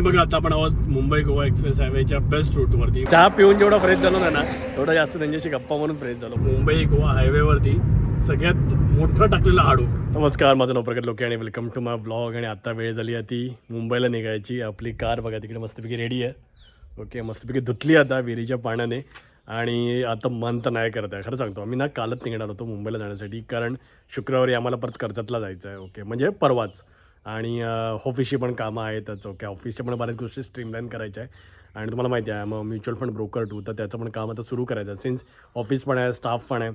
आणि बघा आता आपण आहोत मुंबई गोवा एक्सप्रेस हायवेच्या बेस्ट रूटवरती चहा पिऊन जेवढा फ्रेश झालो ना ना तेवढा जास्त त्यांच्याशी गप्पा म्हणून फ्रेश झालो. मुंबई गोवा हायवेवरती सगळ्यात मोठं टाकलेलं हाडू नमस्कार माझं नाव प्रगत लोके आणि वेलकम टू माय ब्लॉग आणि आता वेळ झाली आहे ती मुंबईला निघायची. आपली कार बघा तिकडे मस्तपैकी रेडी आहे. ओके मस्तपैकी धुतली आता विहिरीच्या पाण्याने. आणि आता मन तर नाही करत आहे खरं सांगतो. आम्ही ना कालच निघणार होतो मुंबईला जाण्यासाठी कारण शुक्रवारी आम्हाला परत कर्जतला जायचं आहे. ओके म्हणजे परवाच. आणि ऑफिसची पण कामं आहेतच ओके. ऑफिसच्या पण बऱ्याच गोष्टी स्ट्रीमलाईन करायच्या आहे आणि तुम्हाला माहिती आहे मग म्युच्युअल फंड ब्रोकर टू तर त्याचं पण काम आता सुरू करायचं आहे. सिन्स ऑफिस पण आहे स्टाफ पण आहे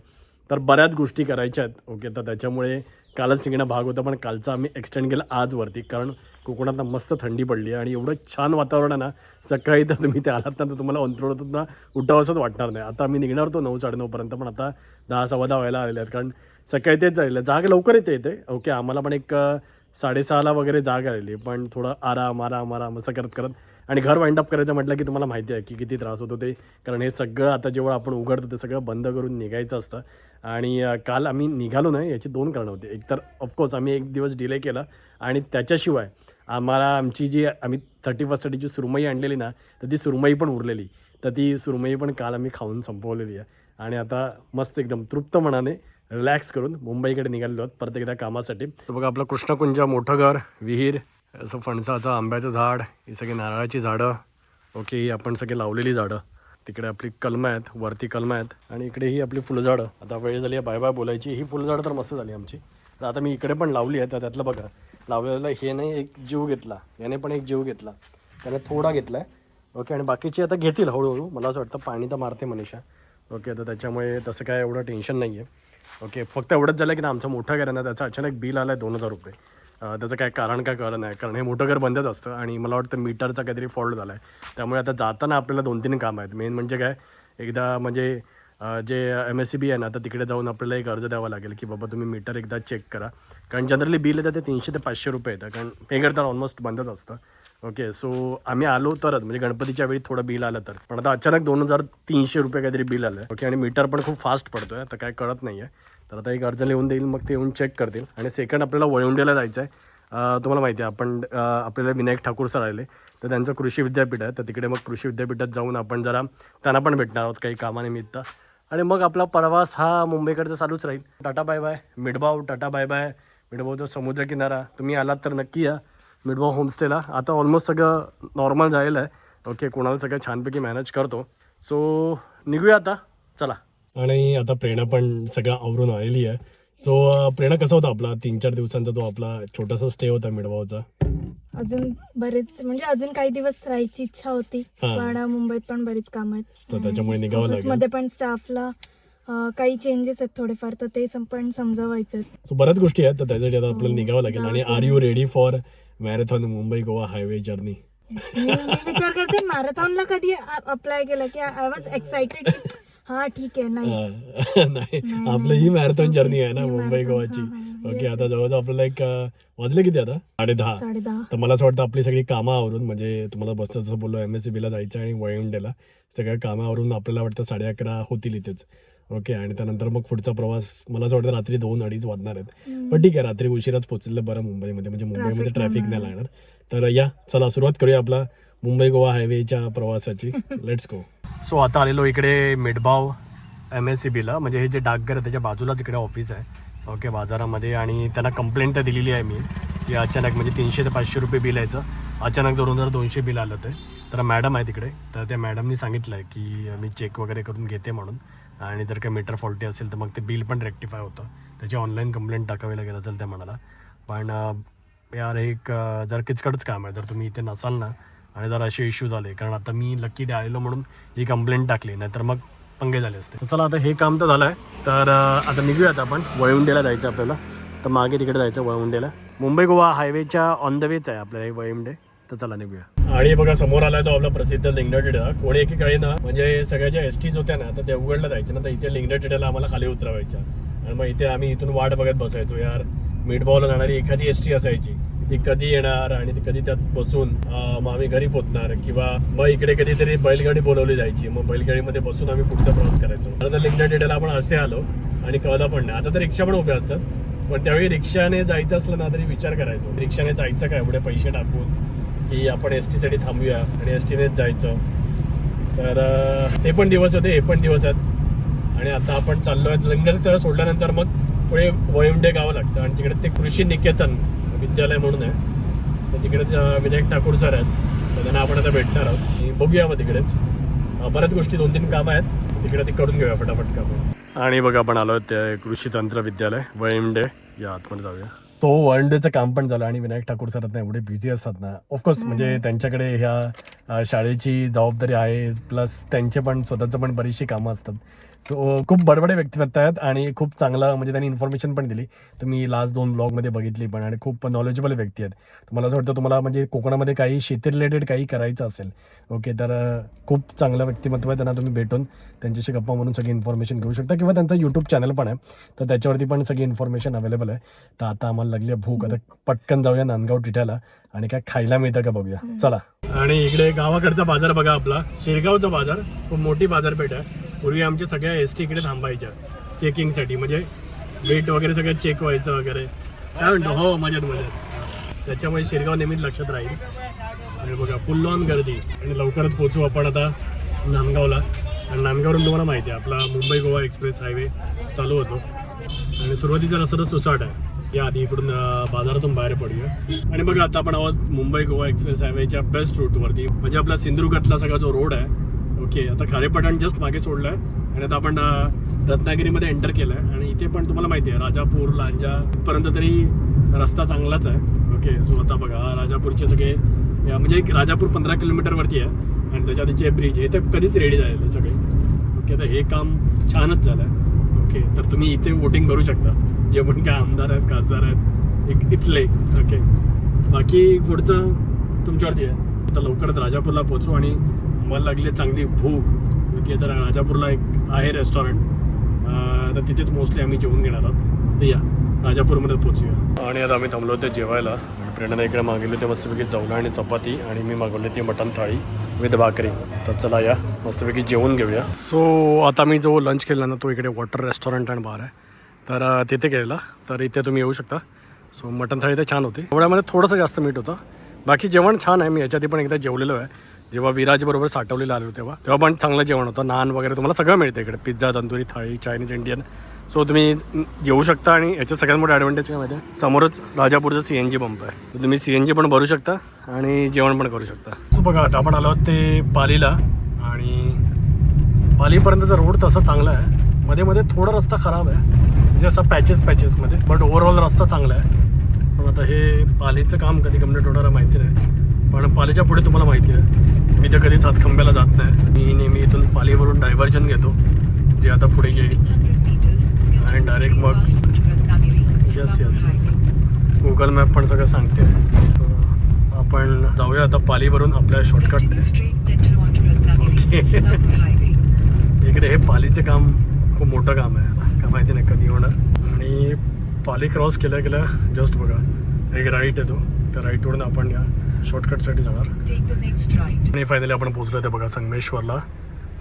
तर बऱ्याच गोष्टी करायच्या आहेत ओके. तर त्याच्यामुळे कालच निघणं भाग होता पण कालचा आम्ही एक्सटेंड केला आजवरती कारण कोकणात मस्त थंडी पडली आहे आणि एवढं छान वातावरण आहे ना सकाळी तर तुम्ही ते आलात ना तर तुम्हाला अंतरुणातून ना उठावंसंच वाटणार नाही. आता आम्ही निघणार होतो नऊ साडेनऊपर्यंत पण आता दहा सव्वा दहा व्हायला आलेले आहेत कारण सकाळी तेच जायला जाग लवकर येते येते ओके. आम्हाला पण एक साडेसहाला वगैरे जाग आलेली पण थोडं आराम आराम आराम असं करत करत आणि घर वाइंड अप करायचं म्हटलं की तुम्हाला माहिती आहे की किती त्रास होतो ते. कारण हे सगळं आता जेव्हा आपण उघडतो ते सगळं बंद करून निघायचं असतं. आणि काल आम्ही निघालो नाही याची दोन कारणं होती. एक तर ऑफकोर्स आम्ही एक दिवस डिले केला आणि त्याच्याशिवाय आम्हाला आमची जी आम्ही थर्टी फर्स्टसाठी जी सुरमई आणलेली ना तर ती सुरमई पण उरलेली. तर ती सुरमई पण काल आम्ही खाऊन संपवलेली आहे. आणि आता मस्त एकदम तृप्त मनाने रिलॅक्स करून मुंबईकडे निघालेलो आहोत. परत एकदा कामासाठी. बघा आपलं कृष्णकुंज मोठं घर विहीर असं फणसाचं आंब्याचं झाड ही सगळी नारळाची झाडं. ओके ही आपण सगळी लावलेली झाडं. तिकडे आपली कलमं आहेत वरती कलमं आहेत. आणि इकडे ही आपली फुलझाडं. आता वेळ झाली आहे बाय बाय बोलायची. ही फुलझाडं तर मस्त झाली आमची. तर आता मी इकडे पण लावली आहे. तर त्यातलं बघा लावलेलं हे नाही एक जीव घेतला. याने पण एक जीव घेतला. त्याने थोडा घेतला आहे ओके आणि बाकीची आता घेतील हळूहळू. मला असं वाटतं पाणी तर मारते मनीषा. ओके तर त्याच्यामुळे तसं काय एवढं टेन्शन नाही आहे ओके फक्त एवढंच झालं की ना आमचं मोठं घर आहे ना त्याचं अचानक बिल आलं आहे दोन हजार रुपये. त्याचं काय कारण काय कळलं नाही कारण हे मोठं घर बंदच असतं आणि मला वाटतं मीटरचा काहीतरी फॉल्ट झाला आहे त्यामुळे आता जाताना आपल्याला दोन तीन कामं आहेत. मेन म्हणजे काय एकदा म्हणजे जे एम एस सी बी आहे ना तर तिकडे जाऊन आपल्याला एक अर्ज द्यावा लागेल की बाबा तुम्ही मीटर एकदा चेक करा. कारण जनरली बिल येतं ते तीनशे ते पाचशे रुपये येतं कारण हे घर तर ऑलमोस्ट बंदच असतं. ओके सो आम्ही आलो तरच म्हणजे गणपतीच्या वेळी थोडं बिल आलं तर. पण आता अचानक दोन हजार तीनशे रुपये काहीतरी बिल आलं ओके आणि मीटर पण खूप फास्ट पडतोय तर काय कळत नाही आहे तर आता एक अर्ज लिहून देईल मग ते येऊन चेक करतील. आणि सेकंड आपल्याला वळवंडेला जायचं आहे तुम्हाला माहिती आहे आपण आपल्याला विनायक ठाकूर सर आले तर त्यांचं कृषी विद्यापीठ आहे. तर तिकडे मग कृषी विद्यापीठात जाऊन आपण जरा त्यांना पण भेटणार आहोत काही कामानिमित्त. आणि मग आपला प्रवास हा मुंबईकडचा चालूच राहील. Tata bye bye. Mithbav tata bye bye. मिडबावचा समुद्रकिनारा. तुम्ही आलात तर नक्की या. मिडबाव होमस्टेला. आता ऑलमोस्ट सगळं नॉर्मल झालेलं आहे. ओके कोणाला सगळं छानपैकी मॅनेज करतो. सो निघूया आता. चला. आणि आता प्रेरणा पण सगळं आवरून आलेली आहे. सो प्रेरणा कसा होता आपला? तीन चार दिवसांचा जो आपला छोटासा स्टे होता मिडबावचा अजून बरेच म्हणजे अजून काही दिवस राहायची इच्छा होती. पण मुंबईत पण बरीच काम आहेत. त्याच्यामुळे निघावं लागेल. मध्ये पण स्टाफला काही चेंजेस आहेत थोडेफार तर ते सम- पण समजावायचे सो बऱ्याच गोष्टी आहेत तर त्याच्यासाठी आता आपल्याला निघावं लागेल. आणि are you ready for marathon Mumbai Goa highway journey मी विचार करते मॅरेथॉनला कधी अप्लाय केलं? की आय वॉज एक्साइटेड हा ठीक आहे नाही. नाही आपलं ही मॅरेथॉन जर्नी आहे ना मुंबई गोवाची ओके आता जवळजवळ आपल्याला एक वाजले किती आता? साडे दहा तर मला असं वाटतं आपली सगळी कामं आवरून म्हणजे तुम्हाला बसचं जसं बोललो एम एस सी बीला जायचं आणि वळवंडेला सगळ्या कामं आवरून आपल्याला वाटतं साडे अकरा होतील इथेच. ओके आणि त्यानंतर मग पुढचा प्रवास मला असं वाटतं रात्री दोन अडीच वाजणार आहेत. पण ठीक आहे रात्री उशिराच पोचलेलं बरं मुंबईमध्ये म्हणजे मुंबईमध्ये ट्रॅफिक नाही नाही लागणार. तर या चला सुरुवात करूया आपला मुंबई गोवा हायवेच्या प्रवासाची. लेट्स गो सो आता आलेलो इकडे मिडबाव एम एस सी बीला म्हणजे हे जे डाकघर आहे त्याच्या बाजूलाच इकडे ऑफिस आहे. ओके बाजारामध्ये आणि त्यांना कंप्लेंट तर दिलेली आहे मी की अचानक म्हणजे तीनशे ते पाचशे रुपये बिल यायचं. अचानक दोन हजार दोनशे बिल आलं ते. तर मॅडम आहे तिकडे तर त्या मॅडमनी सांगितलं आहे की मी चेक वगैरे करून घेते म्हणून. आणि जर का मीटर फॉल्टी असेल तर मग ते बिल पण रेक्टिफाय होतं. त्याची ऑनलाईन कंप्लेंट टाकावी लागेल असेल त्या म्हणाला पण यार एक जर किचकटच काम आहे. जर तुम्ही इथे नसाल ना आणि जर असे इश्यू झाले कारण आता मी लकी डे आलेलो म्हणून ही कंप्लेंट टाकली नाहीतर मग पंगे झाले असते. तर चला आता हे काम तर झालं आहे तर आता निघूयात आपण. वळवंडेला जायचं आपल्याला. तर मागे तिकडे जायचं वळवंडेला. मुंबई गोवा हायवेच्या ऑन द वेच आहे आपल्याला हे वळवंडे. तर चला निघूया. आणि बघा समोर आलाय तो आपला प्रसिद्ध लिंगडा टिडा कोणी एकीकडे ना म्हणजे सगळ्या ज्या एसटीज होत्या ना तर त्या उघडल्या जायच्या ना तर इथे लिंगडा टिड्याला आम्हाला खाली उतरवायच्या. आणि मग इथे आम्ही इथून वाट बघत बसायचो यार. मिडबॉलला जाणारी एखादी एसटी असायची. ती कधी येणार आणि ती कधी त्यात बसून मग आम्ही घरी पोचणार किंवा मग इकडे कधीतरी बैलगाडी बोलवली जायची. मग बैलगाडीमध्ये बसून आम्ही पुढचा प्रवास करायचो. आता लिंगडा टिड्याला आपण असे आलो आणि कळलं पण नाही. आता तर रिक्षा पण उभ्या असतात. पण त्यावेळी रिक्षाने जायचं असलं ना तरी विचार करायचो. रिक्षाने जायचं काय? एवढे पैसे टाकून. की आपण एस टीसाठी थांबूया आणि एस टीनेच जायचं. तर ते पण दिवस होते हे पण दिवस आहेत. आणि आता आपण चाललो आहे लंगर तर सोडल्यानंतर मग पुढे वयंडे गावं लागतं. आणि तिकडे ते कृषी निकेतन विद्यालय म्हणून आहे. तर तिकडे विनायक ठाकूर सर आहेत. तर त्यांना आपण आता भेटणार आहोत. आणि बघूया मग तिकडेच. बऱ्याच गोष्टी दोन तीन कामं आहेत. तिकडे ते करून घेऊया फटाफट कामं. आणि बघा आपण आलो ते कृषी तंत्र विद्यालय वयंडे या आतमध्ये जाऊया. तो वन डेचं काम पण झालं आणि विनायक ठाकूर सर ना एवढे बिझी असतात ना. ऑफकोर्स म्हणजे त्यांच्याकडे ह्या शाळेची जबाबदारी आहे प्लस त्यांचे पण स्वतःचं पण बरीचशी कामं असतात. सो खूप बडबडे व्यक्तिमत्व आहेत आणि खूप चांगलं म्हणजे त्यांनी इन्फॉर्मेशन पण दिली. तुम्ही लास्ट दोन ब्लॉगमध्ये बघितली पण आणि खूप नॉलेजेबल व्यक्ती आहेत. तर मला असं वाटतं तुम्हाला म्हणजे कोकणामध्ये काही शेती रिलेटेड काही करायचं असेल ओके तर खूप चांगलं व्यक्तिमत्व आहे त्यांना तुम्ही भेटून त्यांच्याशी गप्पा म्हणून सगळी इन्फॉर्मेशन घेऊ शकता. किंवा त्यांचं यूट्यूब चॅनल पण आहे तर त्याच्यावरती पण सगळी इन्फॉर्मेशन अवेलेबल आहे. तर आता आम्हाला लागली भूक. आता पटकन जाऊया नांदगाव टिट्याला आणि काय खायला मिळतं का बघूया. चला. आणि इकडे गावाकडचा बाजार बघा आपला. शिरगावचा बाजार. खूप मोठी बाजारपेठ आहे. पूर्वी आमच्या सगळ्या एस टी इकडे थांबायच्या चेकिंगसाठी म्हणजे वेट वगैरे सगळं चेक व्हायचं वगैरे. काय म्हणतो? हो मजेत मजेत. त्याच्यामुळे शिरगाव नेहमीच लक्षात राहील. आणि बघा फुल ऑन गर्दी. आणि लवकरच पोचू आपण आता नांदगावला. आणि नांदगावरून तुम्हाला माहिती आहे आपला मुंबई गोवा एक्सप्रेस हायवे चालू होतो. आणि सुरुवातीचा रस्ता तर सुसाट आहे. या आधी इकडून बाजारातून बाहेर पडूया. आणि बघा आता आपण आहोत मुंबई गोवा एक्सप्रेस हायवेच्या बेस्ट रूटवरती म्हणजे आपला सिंधुदुर्गातला सगळा जो रोड आहे ओके आता खारेपठाण जस्ट मागे सोडलं आहे आणि आता आपण रत्नागिरीमध्ये एंटर केलं आहे आणि इथे पण तुम्हाला माहिती आहे राजापूर लांजापर्यंत तरी रस्ता चांगलाच आहे. ओके सो आता बघा राजापूरचे सगळे या- म्हणजे एक राजापूर पंधरा किलोमीटरवरती आहे. आणि त्याच्या आधी जे ब्रिज आहे ते कधीच रेडी झालेलं सगळे. ओके आता हे काम छानच झालं आहे ओके तर तुम्ही इथे वोटिंग करू शकता. जे पण काय आमदार आहेत खासदार आहेत एक इथले. ओके बाकी पुढचं तुमच्यावरती आहे. आता लवकरच राजापूरला पोचू आणि मला लागली चांगली भूक. तर राजापूरला एक आहे रेस्टॉरंट तर तिथेच मोस्टली आम्ही जेवून घेणार आहोत. तर या राजापूरमध्ये पोचूया आणि आता आम्ही थांबलो होतो जेवायला. आणि प्रेरणाने इकडे मागवले होते मस्तपैकी चवला आणि चपाती. आणि मी मागवली ती मटण थाळी विथ भाकरी. तर चला या मस्तपैकी जेवून घेऊया. सो आता मी जो लंच केला ना तो इकडे वॉटर रेस्टॉरंट आणि बार आहे. तर तिथे केलेला. तर इथे तुम्ही येऊ शकता. सो मटण थाळी तर छान होती. एवढ्यामध्ये थोडंसं जास्त मीठ होतं. बाकी जेवण छान आहे. मी याच्या आधी पण एकदा जेवलेलो आहे. जेव्हा विराजबरोबर साठवलेलं आलो तेव्हा. तेव्हा पण चांगलं जेवण होतं. नान वगैरे तुम्हाला सगळं मिळतं इकडे. Pizza tandoori thali Chinese Indian so तुम्ही येऊ शकता आणि याच्यात सगळ्यात मोठं ॲडव्हान्टेज काय माहिती आहे समोरच राजापूरचं सी एन जी पंप आहे. तुम्ही सी एन जी पण भरू शकता आणि जेवण पण करू शकता. सो बघा आता आपण आलो आहोत ते पालीला आणि पालीपर्यंतचा रोड तसा चांगला आहे. मध्ये मध्ये थोडा रस्ता खराब आहे. म्हणजे असा पॅचेस पॅचेसमध्ये बट ओव्हरऑल रस्ता चांगला आहे. पण आता हे पालीचं काम कधी कंप्लीट होणार माहिती नाही. पण पालीच्या पुढे तुम्हाला माहिती आहे. मी तर कधीच हातखंब्याला जात नाही. मी नेहमी इथून पालीवरून डायव्हर्जन घेतो जे आता पुढे येईल. आणि डायरेक्ट मग yes yes yes Google map पण सगळं सांगते. आपण जाऊया आता पालीवरून आपल्या शॉर्टकट इकडे हे पालीचं काम खूप मोठं काम आहे. याला काय माहिती नाही कधी होणार. आणि पाली क्रॉस केल्या गेल्या जस्ट बघा. एक राईट आहे तो. त्या राईटवरून आपण या शॉर्टकटसाठी जाणार. आणि फायनली आपण पोहोचलो ते बघा संगमेश्वरला.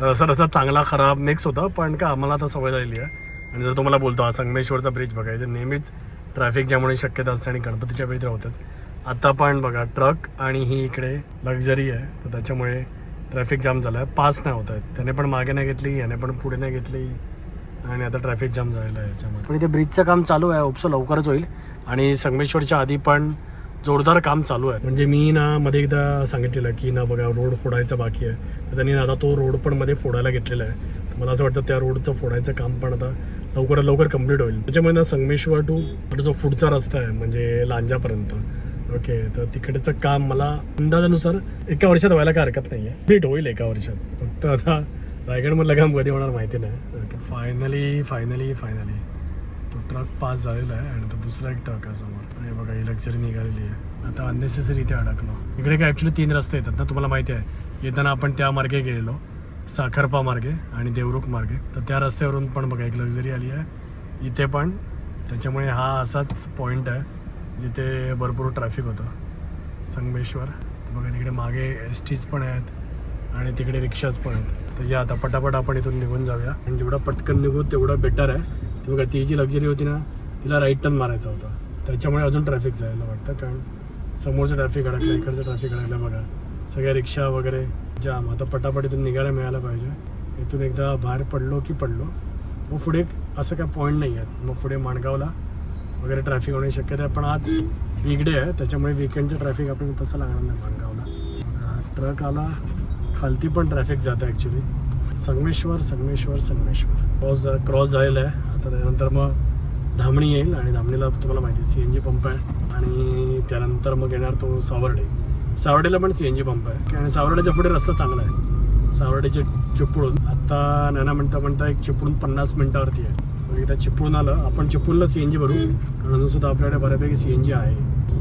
रस्ता रस्ता चांगला खराब मिक्स होता पण का आम्हाला आता सवय झालेली आहे. आणि जर तुम्हाला बोलतो हा संगमेश्वरचा ब्रिज बघा इथे नेहमीच ट्रॅफिक जॅम होण्याची शक्यता असते आणि गणपतीच्या वेळी तर होतेच. आता पण बघा ट्रक आणि ही इकडे लक्झरी आहे तर त्याच्यामुळे ट्रॅफिक जाम झाला आहे पास नाही होत आहेत. त्याने पण मागे नाही घेतली याने पण पुढे नाही घेतली आणि आता ट्रॅफिक जाम झालेलं आहे याच्यामध्ये. पण इथे ब्रिजचं काम चालू आहे उपसं लवकरच होईल. आणि संगमेश्वरच्या आधी पण जोरदार काम चालू आहे. म्हणजे मी ना मध्ये एकदा सांगितलेलं की ना बघा रोड फोडायचा बाकी आहे. तर त्यांनी आता तो रोड पण मध्ये फोडायला घेतलेला आहे. तर मला असं वाटतं त्या रोडचं फोडायचं काम पण आता लवकरात लवकर कंप्लीट होईल. त्याच्यामुळे ना संगमेश्वर टू जो पुढचा रस्ता आहे म्हणजे लांजापर्यंत. ओके तर तिकडचं काम मला अंदाजानुसार एका वर्षात व्हायला काय हरकत नाही आहे भेट होईल एका वर्षात. फक्त आता रायगडमधलं काम कधी होणार माहिती नाही. फायनली फायनली फायनली तो ट्रक पास झालेला आहे आणि तो दुसरा एक ट्रक आहे समोर. आणि बघा ही लक्झरी निघालेली आहे. आता अननेसेसरी इथे अडकलो. इकडे काय ॲक्च्युली तीन रस्ते येतात ना तुम्हाला माहिती आहे. येताना आपण त्या मार्गे गेलेलो साखरपा मार्गे आणि देवरुख मार्गे. तर त्या रस्त्यावरून पण बघा एक लक्झरी आली आहे. इथे पण त्याच्यामुळे हा असाच पॉईंट आहे जिथे भरपूर ट्रॅफिक होतं. संगमेश्वर. तर बघा तिकडे मागे एस टीज पण आहेत आणि तिकडे रिक्षाच पण आहेत. तर या आता पटापट आपण इथून निघून जाऊया. आणि जेवढा पटकन निघू तेवढं बेटर आहे. ती बघा ती जी लक्झरी होती ना तिला राईट टर्न मारायचा होता. त्याच्यामुळे अजून ट्रॅफिक जायला वाटतं कारण समोरचं ट्रॅफिक अडकलं इकडचं ट्रॅफिक अडकलं बघा. सगळ्या रिक्षा वगैरे जाम आता पटापट इथून निघायला मिळायला पाहिजे. इथून एकदा बाहेर पडलो की पडलो. मग पुढे असं काय पॉईंट नाही आहेत मग पुढे माणगावला वगैरे ट्रॅफिक होण्याची शक्यता आहे. पण आज इकडे आहे. त्याच्यामुळे विकेंडचं ट्रॅफिक आपल्याला तसं लागणार नाही माणगावला. ट्रक आला. खालती पण ट्रॅफिक जातं actually Sangameshwar Sangameshwar Sangameshwar. Cross cross झालेला आहे. तर त्यानंतर मग धामणी येईल आणि धामणीला तुम्हाला माहिती सी एन जी पंप आहे. आणि त्यानंतर मग येणार तो सावर्डे. सावर्डेला पण सी एन जी पंप आहे. आणि सावर्ड्याच्या पुढे रस्ता चांगला आहे. सावर्डेचे चिपळूण. आता नाना म्हणता म्हणता एक चिपळूण पन्नास मिनिटावरती आहे. सो एकदा चिपळूण आलं आपण चिपळूणला सी एन जी भरू. कारण अजून सुद्धा आपल्याकडे बऱ्यापैकी सी एन जी आहे.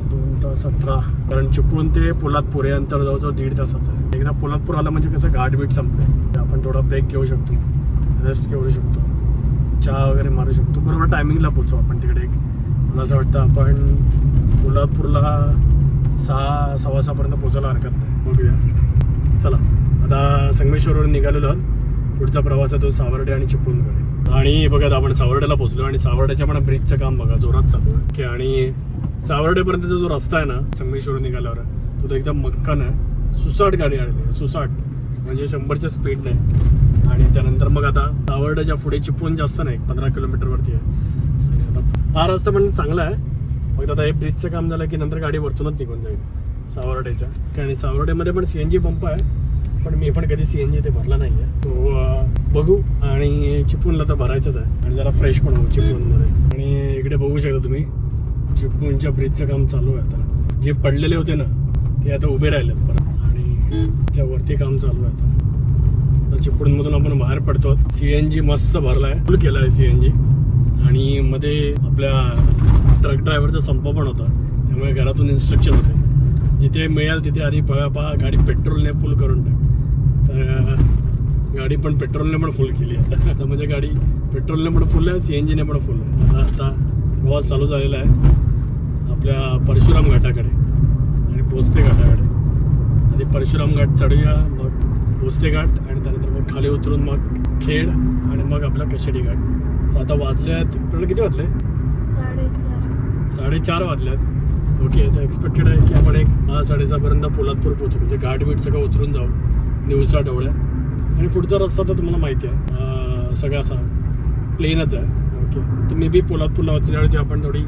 दोन तास अठरा. कारण चिपळूण ते पोलादपूर हे अंतर जवळजवळ दीड तासाचं आहे. एकदा पोलादपूर आलं म्हणजे कसं घाट बीट संपलं आपण थोडा ब्रेक घेऊ शकतो. रेस्ट घेऊ शकतो. चहा वगैरे मारू शकतो. बरोबर टायमिंगला पोचू आपण तिकडे एक. मला असं वाटतं आपण कोल्हापूरला सहा सव्वा सहापर्यंत पोचायला हरकत नाही. बघूया. चला आता संगमेश्वरवरून निघालेलो आहोत. पुढचा प्रवास आहे तो सावर्डे आणि चिपळूणकडे आणि बघा आपण सावर्डेला पोचलो आणि सावर्ड्याच्या पण ब्रिजचं काम बघा जोरात चालू आहे. की आणि सावर्डेपर्यंतचा जो रस्ता आहे ना संगमेश्वरून निघाल्यावर तो एकदम मक्कन आहे. सुसाट गाडी आणली सुसाट. म्हणजे शंभरच्या स्पीड नाही आणि त्यानंतर मग आता सावर्ड्याच्या पुढे चिपळूण जास्त नाही पंधरा किलोमीटरवरती आहे. आता हा रस्ता पण चांगला आहे. फक्त आता हे ब्रिजचं काम झालं की नंतर गाडी वरतूनच निघून जाईल सावर्डेच्या. आणि सावर्डेमध्ये पण सी एन जी पंप आहे पण मी पण कधी सी एन जी ते भरला नाही आहे. तो बघू. आणि चिपळूणला तर भरायचंच आहे. आणि जरा फ्रेश पण होऊ चिपळूणमध्ये. आणि इकडे बघू शकता तुम्ही चिपळूणच्या ब्रिजचं काम चालू आहे आता. जे पडलेले होते ना ते आता उभे राहिले परत. आणि त्याच्यावरती काम चालू आहे आता. तर चिपळूणमधून आपण बाहेर पडतो. सी एन जी मस्त भरलाय. फुल केला आहे सी एन जी. आणि मध्ये आपल्या ट्रक ड्रायव्हरचा संप पण होता. त्यामुळे घरातून इन्स्ट्रक्शन होते. जिथे मिळेल तिथे आधी पहा पहा गाडी पेट्रोलने फुल करून टाक. तर गाडी पण पेट्रोलने पण फुल केली. आता आता म्हणजे गाडी पेट्रोलने पण फुल आहे सी एन जीने पण फुल आहे. आता प्रवास चालू झालेला आहे. आपल्या परशुराम घाटाकडे. आणि पोस्ते घाटाकडे. आधी परशुराम घाट चढूया मग पोस्ते घाट. खाली उतरून मग खेड आणि मग आपला कशेडी घाट. तर आता वाजले आहेत आपल्याला किती वाजले? साडेचार. वाजल्यात. ओके तर एक्सपेक्टेड आहे की आपण एक दहा साडेसहापर्यंत पोलादपूर पोहोचू. म्हणजे घाट बीट सगळं उतरून जाऊ. निवसा ढवळ्या आणि पुढचा रस्ता तर तुम्हाला माहिती आहे. सगळा असा प्लेनच आहे. ओके तर मे बी पोलादपूरला होती त्यावेळी आपण थोडी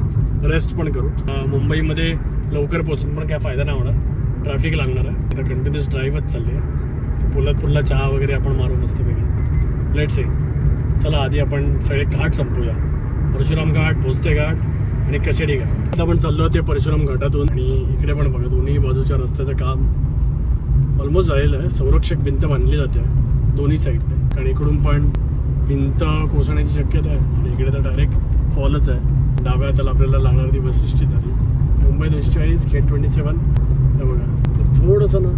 रेस्ट पण करू. मुंबईमध्ये लवकर पोहोचून पण काय फायदा नाही होणार. ट्रॅफिक लागणार आहे. आता कंटिन्युअस ड्राईव्हच चालली आहे. पोलादपूरला चहा वगैरे आपण मारू मस्तपैकी लेट्स ए चला आधी आपण सगळे घाट संपूया. परशुराम घाट भोसते घाट आणि कशेडी घाट. आता आपण चाललो ते परशुराम घाटातून आणि इकडे पण बघा दोन्ही बाजूच्या रस्त्याचं काम ऑलमोस्ट झालेलं आहे. संरक्षक भिंत बांधली जाते दोन्ही साईडने कारण इकडून पण भिंत कोसळण्याची शक्यता आहे आणि इकडे तर डायरेक्ट फॉलच आहे. डाव्या हाताला आपल्याला लागणार ती बस झाली मुंबई दोनशे चाळीस के ट्वेंटी सेवन हे बघा तर थोडंसं ना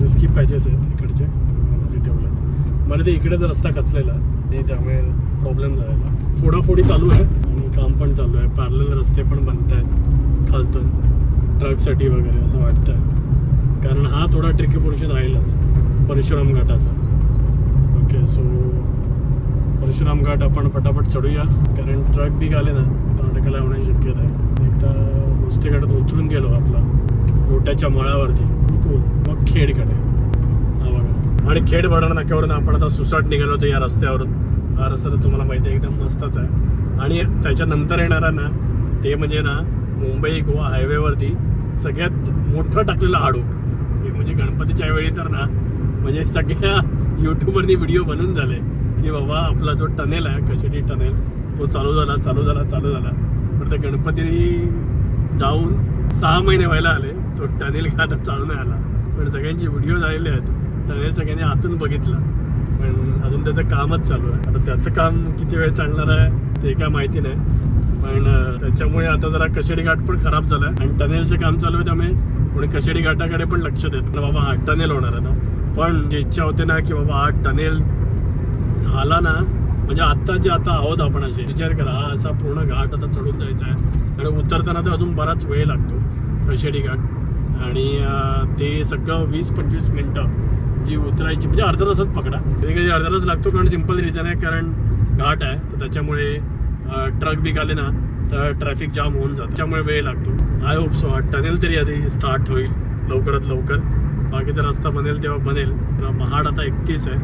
रिस्की पॅचेस आहेत. मला ते इकडे रस्ता कचलेला आणि त्यामुळे प्रॉब्लेम झालेला. फोडाफोडी चालू आहे आणि काम पण चालू आहे. पॅरल रस्ते पण बनत आहेत. खालतून ट्रकसाठी वगैरे असं वाटतं कारण हा थोडा ट्रिकी पोर्शन राहीलच. परशुराम घाटाचा. ओके सो परशुराम घाट आपण पटापट चढूया. कारण ट्रक बी आले ना तर अडकायला होण्याची शक्यता आहे एकदा नुसते घाटात उतरून गेलो आपला. लोट्याच्या मळावरती. मग खेडकडे. आणि खेड भरणार नाक्यावरून आपण आता सुसाट निघालो होतो या रस्त्यावरून. हा रस्ता तर तुम्हाला माहिती आहे एकदम मस्तच आहे. आणि त्याच्यानंतर येणारा ना ते म्हणजे ना मुंबई गोवा हायवेवरती सगळ्यात मोठं टाकलेलं हाडूक. ते म्हणजे गणपतीच्या वेळी तर ना म्हणजे सगळ्या यूट्यूबवरती व्हिडिओ बनून झाले की बाबा आपला जो टनेल आहे कशाची टनेल तो चालू झाला चालू झाला चालू झाला. पण त्या गणपती जाऊन सहा महिने व्हायला आले तो टनेल का आता चालू नाही आला. पण सगळ्यांचे व्हिडिओ झालेले आहेत. टनेल सगळ्यांनी आतून बघितलं. पण अजून त्याचं कामच चालू आहे. आता त्याचं काम किती वेळ चालणार आहे ते काय माहिती नाही. पण त्याच्यामुळे आता जरा कशेडी घाट पण खराब झाला आणि टनेलचं काम चालू आहे त्यामुळे कोणी कशेडी घाटाकडे पण लक्ष देत नाही. बाबा हा टनेल होणार आहे ना. पण जी इच्छा होते ना की बाबा हा टनेल झाला ना म्हणजे आता जे आता आहोत आपण असे विचार करा हा असा पूर्ण घाट आता चढून जायचा आहे. आणि उतरताना तर अजून बराच वेळ लागतो कशेडी घाट. आणि ते सगळं वीस पंचवीस मिनटं जी उतरायची म्हणजे अर्धा तासच पकडा. कधी कधी अर्धा तास लागतो कारण सिंपल रिझन आहे कारण घाट आहे. तर त्याच्यामुळे ट्रक बी आले ना तर ट्रॅफिक जाम होऊन जातं. त्यामुळे वेळ लागतो. आय होप सो टनेल तरी आधी स्टार्ट होईल लवकरात लवकर. बाकी तर रस्ता बनेल तेव्हा बनेल. तर महाड आता एकतीस आहे.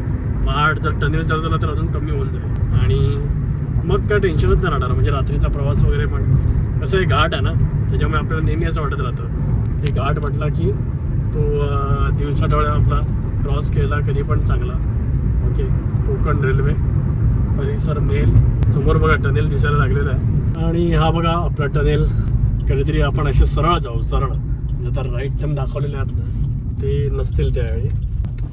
महाड जर टनेल चालू झाला तर अजून कमी होऊन जाईल. आणि मग काय टेन्शनच नाही राहणार. म्हणजे रात्रीचा प्रवास वगैरे पण. कसं हे घाट आहे ना त्याच्यामुळे आपल्याला नेहमी असं वाटत राहतं. ते घाट म्हटला की तो दिवसा डोळ्या आपला क्रॉस केला कधी पण चांगला. ओके कोकण रेल्वे परिसर मेल समोर बघा टनेल दिसायला लागलेला आहे. आणि हा बघा आपला टनेल कधीतरी आपण असे सरळ जाऊ सरळ. जे आता राईट टर्न दाखवलेले आहेत ना ते नसतील त्यावेळी.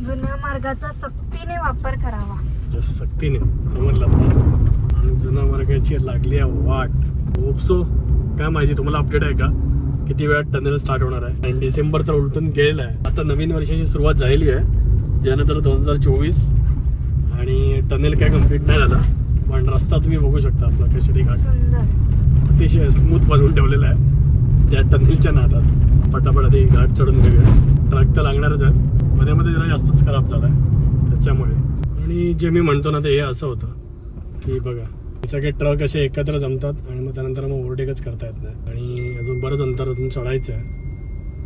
जुन्या मार्गाचा सक्तीने वापर करावा. सक्तीने समजलं आणि जुन्या मार्गाची लागली आहे वाट. होपसो काय माहिती तुम्हाला अपडेट आहे का? किती वेळात टनेल स्टार्ट होणार आहे? आणि डिसेंबर तर उलटून गेलेला आहे. आता नवीन वर्षाची सुरुवात झालेली आहे. ज्यानंतर दोन हजार चोवीस आणि टनेल काय कंप्लीट नाही झाला. पण रस्ता तुम्ही बघू शकता आपला कशेडी घाट. अतिशय स्मूथ बनवून ठेवलेला आहे. त्या टनेलच्या नादात. पटापट आधी घाट चढून घेऊया. ट्रक तर लागणारच आहे. मध्ये मध्ये जरा जास्तच खराब झाला आहे. त्याच्यामुळे. आणि जे मी म्हणतो ना ते हे असं होतं की बघा हे सगळे ट्रक असे एकत्र जमतात आणि मग त्यानंतर मग ओव्हरटेकच करता येत नाही. आणि अजून बरंच अंतर अजून चढायचं आहे.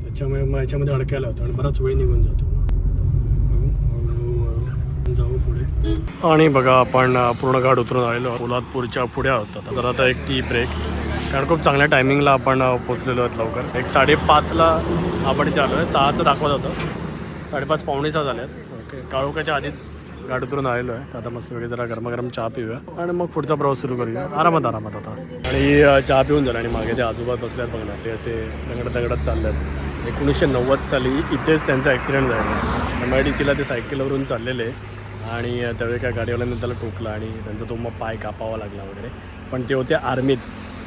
त्याच्यामुळे मग याच्यामध्ये अडकायला होतं आणि बराच वेळ निघून जातो बघू, हळूहळू जाऊ पुढे आणि बघा आपण पूर्ण घाट उतरून आलेलो पोलादपूरच्या पुढे आहोत तर आता एक टी ब्रेक कारण खूप चांगल्या टायमिंगला आपण अ, पोहोचलेलो आहोत लवकर. एक साडेपाचला आपण इथे आलो आहे सहाचं दाखवत होतं. साडेपाच पावणे सहा झाल्यात ओके काळोखाच्या आधीच घाट उतरून आलेलो आहे तर आता मस्त वगैरे जरा गरमागरम चहा पिऊया. आणि मग पुढचा प्रवास सुरू करूया. आरामात आरामात आता. आणि चहा पिऊन झाला. आणि मागे ते आजोबा बसल्यात बघ ना. ते असे दगड दगडात चालल्यात एकोणीसशे नव्वद साली इथेच त्यांचा ॲक्सिडेंट झाला एम आय डी सीला ते सायकलवरून चाललेले. आणि त्यावेळी काय गाडीवाल्याने त्याला टोकलं आणि त्यांचा तो मग पाय कापावा लागला वगैरे. पण ते होते आर्मीत.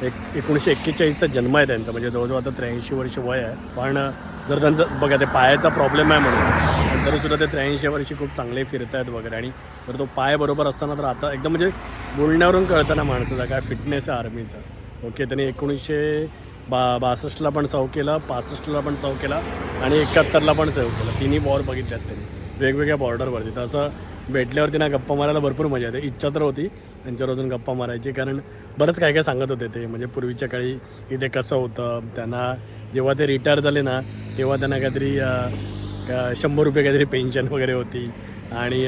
एक एकोणीसशे एक्केचाळीसचा जन्म आहे त्यांचा म्हणजे जवळजवळ आता त्र्याऐंशी वर्ष वय आहे. पण जर त्यांचं बघा ते पायाचा प्रॉब्लेम आहे म्हणून. तरीसुद्धा ते त्र्याऐंशी वर्षी खूप चांगले फिरत आहेत वगैरे आणि जर तो पाय बरोबर असताना तर आता एकदम म्हणजे बोलण्यावरून कळतं ना माणसाचा काय फिटनेस आहे आर्मीचा. ओके त्यांनी एकोणीसशे बा बासष्टला पण सव केला पासष्टला पण सव केला आणि एकाहत्तरला पण सव केलं. तिन्ही वॉर बघितल्यात त्यांनी. वेगवेगळ्या बॉर्डरवरती. तर असं भेटल्यावरती ना गप्पा मारायला भरपूर मजा येते. इच्छा तर होती त्यांच्यावर अजून गप्पा मारायची. कारण बरंच काय काय सांगत होते ते. म्हणजे पूर्वीच्या काळी इथे कसं होतं त्यांना जेव्हा ते रिटायर झाले ना तेव्हा त्यांना काहीतरी का- शंभर रुपये काहीतरी पेन्शन वगैरे होती. आणि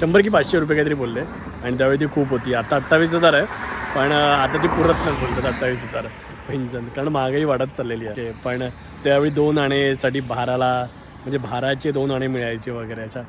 शंभर की पाचशे रुपये काहीतरी बोलले. आणि त्यावेळी ती खूप होती. आता अठ्ठावीस हजार आहे पण आता ती पुरत नाही बोलतात अठ्ठावीस हजार पेन्शन कारण महागाई वाढत चाललेली आहे. पण त्यावेळी दोन आणेसाठी भाराला म्हणजे भाराचे दोन आणे मिळायचे वगैरे अशा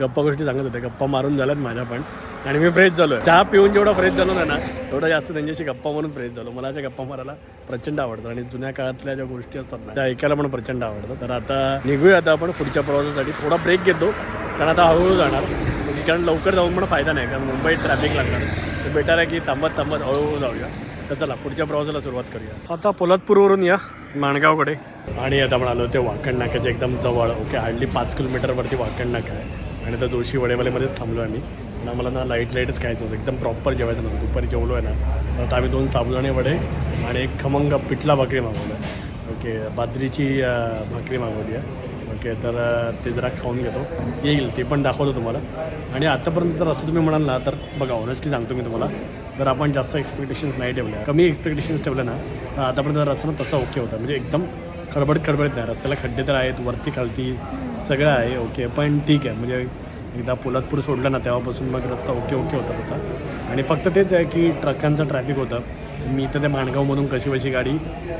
गप्पा गोष्टी सांगत होते. गप्पा मारून झाल्यात माझ्या पण. आणि मी फ्रेश झालो चहा पिऊन जेवढा फ्रेश झालो ना ना तेवढा जास्त त्यांच्याशी गप्पा मारून फ्रेश झालो. मला अशा गप्पा मारायला प्रचंड आवडतं आणि जुन्या काळातल्या ज्या गोष्टी असतात ना त्या ऐकायला पण प्रचंड आवडतं तर आता निघूया आता आपण पुढच्या प्रवासासाठी. थोडा ब्रेक घेतो. कारण आता हळूहळू जाणार. म्हणजे कारण लवकर जाऊन पण फायदा नाही. कारण मुंबईत ट्रॅफिक लागणार. तर बेटर आहे की थांबत थांबत हळूहळू जाऊया. तर चला पुढच्या प्रवासाला सुरुवात करूया. आता पोलादपूरवरून या माणगावकडे. आणि आता आपण आलो ते वाकण नाक्याच्या एकदम जवळ. ओके हार्डली पाच किलोमीटरवरती वाकण नाका आहे. आणि आता जोशी वडेवालेमध्ये थांबलो आम्ही. पण आम्हाला ना लाइट लाईटच खायचं होतं. एकदम प्रॉपर जेवायचं नव्हतं. दुपारी जेवलो आहे ना. आता आम्ही दोन साबुदाणे वडे आणि एक खमंग पिठला भाकरी मागवलं. आहे ओके बाजरीची भाकरी मागवली आहे. ओके तर ते जरा खाऊन घेतो. येईल ते पण दाखवतो तुम्हाला. आणि आतापर्यंत जर असं तुम्ही म्हणाल ना तर बघा ऑनेस्टली सांगतो मी तुम्हाला. जर आपण जास्त एक्सपेक्टेशन्स नाही ठेवल्या कमी एक्सपेक्टेशन्स ठेवल्या ना तर आतापर्यंत जर असं तसं ओके होता. म्हणजे एकदम खडबड खडबडत नाही रस्त्याला खड्डे तर आहेत वरती खालती सगळं आहे ओके पण ठीक आहे. म्हणजे एकदा पोलादपूर सोडलं ना तेव्हापासून मग रस्ता ओके ओके होता तसा. आणि फक्त तेच आहे की ट्रकांचं ट्रॅफिक होतं. मी तर त्या माणगावमधून कशी कशी गाडी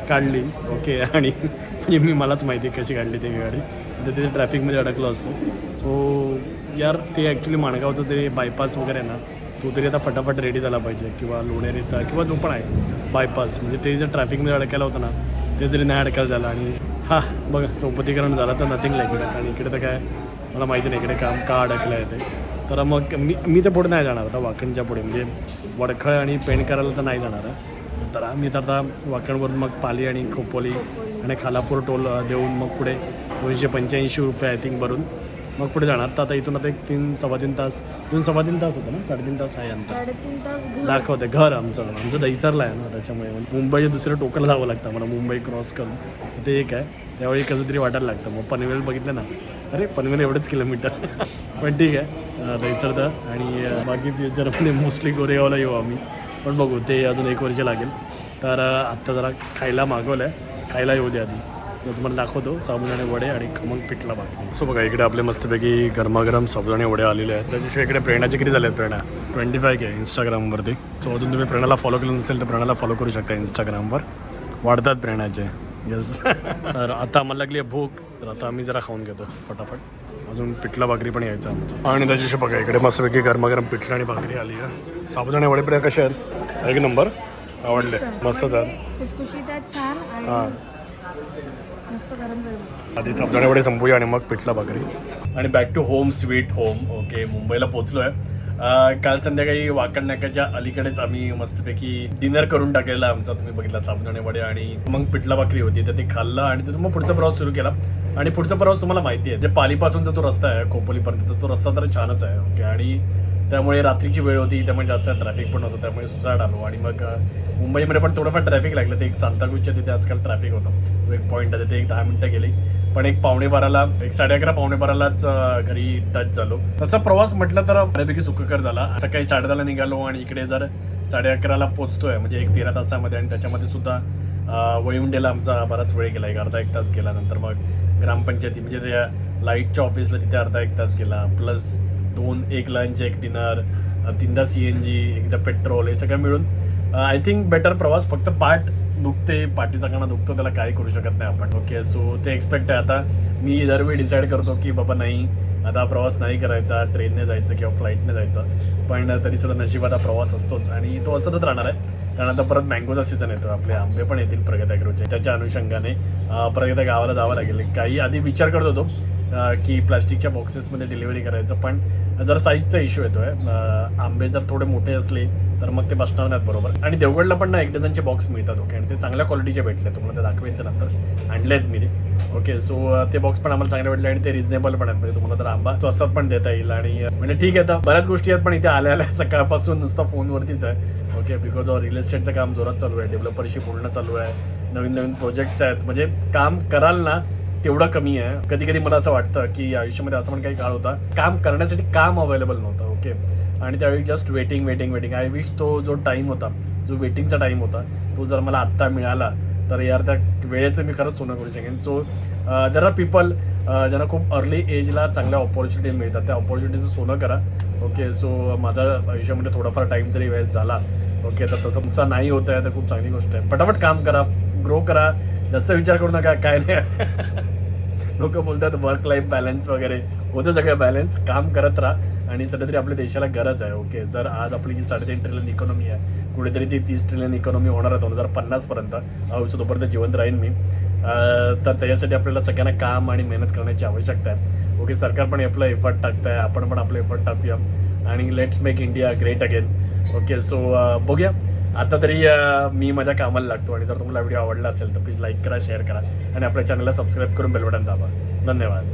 काढली ओके आणि म्हणजे मी मलाच माहिती आहे कशी काढली ती गाडी. तर तिथे ट्रॅफिकमध्ये अडकलो असतो. सो यार ते ॲक्च्युली माणगावचं ते बायपास वगैरे आहे ना तो तरी आता फटाफट रेडी झाला पाहिजे. किंवा लोणेरेचा किंवा जो पण आहे बायपास म्हणजे ते जर ट्रॅफिकमध्ये अडकायला होतं ना ते जरी नाही अडकायला झालं आणि हा बघा चौपतीकरण झालं तर नथिंग इकडे आणि इकडे तर काय मला माहिती नाही इकडे काम का अडकलं आहे ते. तर मग मी मी तर पुढे नाही जाणार आता वाकणच्या पुढे. म्हणजे वडखळ आणि पेंट करायला तर नाही जाणार. तर आम्ही तर आता वाकणवरून मग पाली आणि खोपोली आणि खालापूर टोल देऊन मग पुढे दोनशे पंच्याऐंशी रुपये आय थिंक भरून मग पुढे जाणार. तर आता इथून आता एक तीन सव्वा तीन तास दोन सव्वा तीन तास होतं ना? साडेतीन तास आहे अंतर साडेतीन तास घर. दाखवते घर आमचं. आमचं दहिसरला आहे ना त्याच्यामुळे. मुंबईच्या दुसऱ्या टोकाला जावं लागतं मला मुंबई क्रॉस करून. ते एक आहे. त्यावेळी कसं तरी वाटायला लागतं. मग पनवेल बघितलं ना? अरे पनवेल एवढंच किलोमीटर. पण ठीक आहे. दहिसर तर. आणि बाकी फ्युचरमध्ये मोस्टली गोरेगावला येऊ आम्ही. पण बघू ते अजून एक वर्ष लागेल. तर आत्ता जरा खायला मागवलं आहे खायला येऊ दे आधी. तुम्हाला दाखवतो. साबुदाणे वडे आणि खमंग पिठला भाकरी सो बघा इकडे आपले मस्तपैकी गरमागरम साबुदाणे वडे आलेले आहेत. त्याच्याशिवाय इकडे प्रेरणाचे किती झाले आहेत प्रेरणा? ट्वेंटी फाय के इंस्टाग्रामवरती सो अजून तुम्ही प्रेरणाला फॉलो केलं नसेल तर प्रेरणाला फॉलो करू शकता इंस्टाग्रामवर वाढतात प्रेरणाचे. येस तर आता आम्हाला लागली आहे भूक. तर आता आम्ही जरा खाऊन घेतो फटाफट. अजून पिठला भाकरी पण यायचं आमचं. आणि त्याच्याशी बघा इकडे मस्तपैकी गरमागरम पिठला आणि भाकरी आली आहे. साबुदाणे वडे प्रिया कसे आहेत? एक नंबर. आवडले. मस्तच आहेत हां. मस्त गरम गरम. आधी संपूया आणि मग पिठला भाकरी. आणि back to home sweet home okay मुंबईला पोहोचलो आहे काल संध्याकाळी वाकड नाक्याच्या अलीकडेच आम्ही मस्तपैकी डिनर करून टाकलेला आमचा. तुम्ही बघितला साबुदाणे वडे आणि मग पिठला भाकरी होती तर ते खाल्लं आणि तिथून मग पुढचा प्रवास सुरू केला. आणि पुढचा प्रवास तुम्हाला माहिती आहे जे पालीपासूनचा तो रस्ता आहे खोपोलीपर्यंत तर तो रस्ता तर छानच आहे. ओके आणि त्यामुळे रात्रीची वेळ होती त्यामुळे जास्त ट्रॅफिक पण होतं त्यामुळे सुसाट आलो. आणि मग मुंबईमध्ये पण थोडंफार ट्रॅफिक लागलं. ते एक सांताक्रूजच्या तिथे आजकाल ट्रॅफिक होतं. तो एक पॉईंट आहे तिथे एक दहा मिनटं गेली. पण एक पावणे बाराला एक साडे अकरा पावणे बारालाच घरी टच झालो. तसा प्रवास म्हटलं तर बऱ्यापैकी सुखकर झाला. सकाळी साडेदहाला निघालो आणि इकडे जर साडे अकराला पोचतोय म्हणजे एक तेरा तासामध्ये आणि त्याच्यामध्ये सुद्धा अ, आमचा बराच वेळ गेला. एक अर्धा एक तास गेला. नंतर मग ग्रामपंचायती म्हणजे त्या लाईटच्या ऑफिसला तिथे अर्धा एक तास गेला. प्लस दोन एक लंच एक डिनर तीनदा सी एन जी एकदा पेट्रोल हे सगळं मिळून आय थिंक बेटर प्रवास फक्त पाठ दुखते पाठीचा कणा दुखतो त्याला काही करू शकत नाही आपण. ओके सो ते एक्सपेक्ट आहे आता. मी दरवेळी डिसाईड करतो की बाबा नाही आता प्रवास नाही करायचा ट्रेनने जायचं किंवा फ्लाईटने जायचं. पण तरी सुद्धा नशिबात हा प्रवास असतोच आणि तो असतच राहणार आहे. कारण आता परत मँगोचा सीझन येतो आपले आंबे पण येतील प्रगत त्याच्या अनुषंगाने प्रगत्या गावाला जावं लागेल. काही आधी विचार करत होतो की प्लास्टिकच्या बॉक्सेसमध्ये डिलिव्हरी करायचं पण जर साईजचा इश्यू येतोय. आंबे जर थोडे मोठे असले तर मग ते बसणार नाहीत बरोबर. आणि देवगडला पण ना एक डझनचे बॉक्स मिळतात ओके आणि ते चांगल्या क्वालिटीचे भेटले तुम्हाला ते दाखवेन ते नंतर. आणले आहेत मी ते ओके सो ते बॉक्स पण आम्हाला चांगले भेटले आणि ते रिझनेबल पण आहेत. म्हणजे तुम्हाला तर आंबा स्वस्तात पण देता येईल आणि म्हणजे ठीक आहे आता बऱ्याच गोष्टी आहेत पण इथे आल्या आल्या सकाळपासून नुसतं फोनवरतीच आहे ओके बिकॉज रिअल इस्टेटचं काम जोरात चालू आहे डेव्हलपरशी बोलणं चालू आहे नवीन नवीन प्रोजेक्ट्स आहेत. म्हणजे काम कराल ना तेवढं कमी आहे. कधी कधी मला असं वाटतं की आयुष्यामध्ये असं पण काही काळ होता. काम करण्यासाठी काम अवेलेबल नव्हतं ओके आणि त्यावेळी just waiting waiting waiting I wish तो जो टाईम होता जो वेटिंगचा टाईम होता तो जर मला आत्ता मिळाला तर यार त्या वेळेचं मी खरंच सोनं करू शकेन. सो देर आर पीपल ज्यांना खूप अर्ली एजला चांगल्या ऑपॉर्च्युनिटी मिळतात. त्या ऑपॉर्च्युनिटीचं सोनं करा ओके सो माझ्या आयुष्यामध्ये थोडाफार टाईम तरी वेस्ट झाला ओके तर तसं तुमचा नाही होत आहे तर खूप चांगली गोष्ट आहे. पटापट काम करा ग्रो करा. जास्त विचार करू नका काय नाही. लोक बोलतात वर्क लाईफ बॅलन्स वगैरे. होतं सगळं बॅलन्स काम करत राहा आणि सध्या तरी आपल्या देशाला गरज आहे ओके जर आज आपली जी साडेतीन ट्रिलियन इकॉनॉमी आहे कुठेतरी ती तीस ट्रिलियन इकॉनॉमी होणार आहे दोन हजार पन्नासपर्यंत आयुष्य तोपर्यंत जिवंत राहीन मी. तर त्याच्यासाठी आपल्याला सगळ्यांना काम आणि मेहनत करण्याची आवश्यकता आहे. ओके सरकार पण आपलं एफर्ट टाकत आहे आपण पण आपलं एफर्ट टाकूया. आणि let's make India great again okay so बघूया. आता तरी मी माझ्या कामाला लागतो आणि जर तुम्हाला व्हिडिओ आवडला असेल तर प्लीज लाईक करा शेअर करा आणि आपल्या चॅनलला सबस्क्राईब करून बेलबटन दाबा. धन्यवाद.